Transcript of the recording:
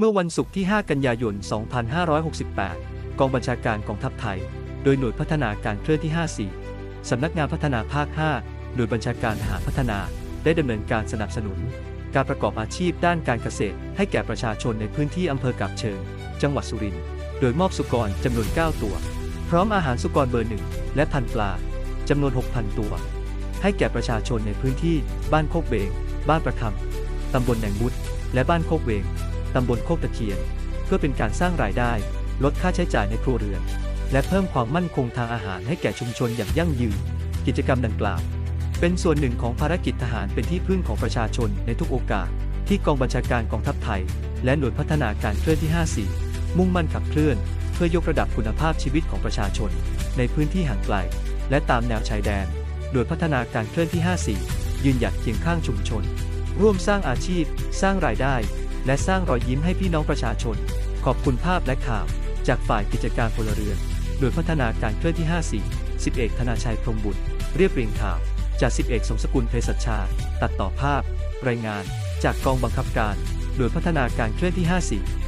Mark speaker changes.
Speaker 1: เมื่อวันศุกร์ที่ 5 กันยายน 2568 กองบัญชาการกองทัพไทย โดยหน่วยพัฒนาการเคลื่อนที่ 54 สำนักงานพัฒนาภาค 5 หน่วยบัญชาการทหารพัฒนา ได้ดำเนินการสนับสนุน การประกอบอาชีพด้านการเกษตร ให้แก่ประชาชนในพื้นที่อำเภอกับเชิง จังหวัดสุรินทร์ โดยมอบสุกรจำนวน 9 ตัว พร้อมอาหารสุกรเบอร์หนึ่งและพันปลาจำนวน 6,000 ตัว ให้แก่ประชาชนในพื้นที่ บ้านโคกเบง บ้านประคำตำบลแหนงมุด และบ้านโคกเวง ตำบลโคกตะเคียน เพื่อเป็นการสร้างรายได้ ลดค่าใช้จ่ายในครัวเรือน และเพิ่มความมั่นคงทางอาหารให้แก่ชุมชนอย่างยั่งยืน กิจกรรมดังกล่าว เป็นส่วนหนึ่งของภารกิจทหารเป็นที่พึ่งของประชาชนในทุกโอกาส ที่กองบัญชาการกองทัพไทย และหน่วยพัฒนาการเคลื่อนที่ 54 มุ่งมั่นขับเคลื่อน เพื่อยกระดับคุณภาพชีวิตของประชาชน ในพื้นที่ห่างไกล และตามแนวชายแดนโดยพัฒนาการเคลื่อนที่ 54 ยืนหยัดเคียงข้างชุมชน ร่วมสร้างอาชีพ สร้างรายได้ และสร้างรอยยิ้มให้พี่น้องประชาชน ขอบคุณภาพและข่าว จากฝ่ายกิจการพลเรือน โดยพัฒนาการเคลื่อนที่ 54 10เอกธนาชัยพรมบุตร เรียบเรียงข่าว จาก10เอกสมสกุลเภสัชชา ตัดต่อภาพ รายงาน จากกองบังคับการ โดยพัฒนาการเคลื่อนที่ 54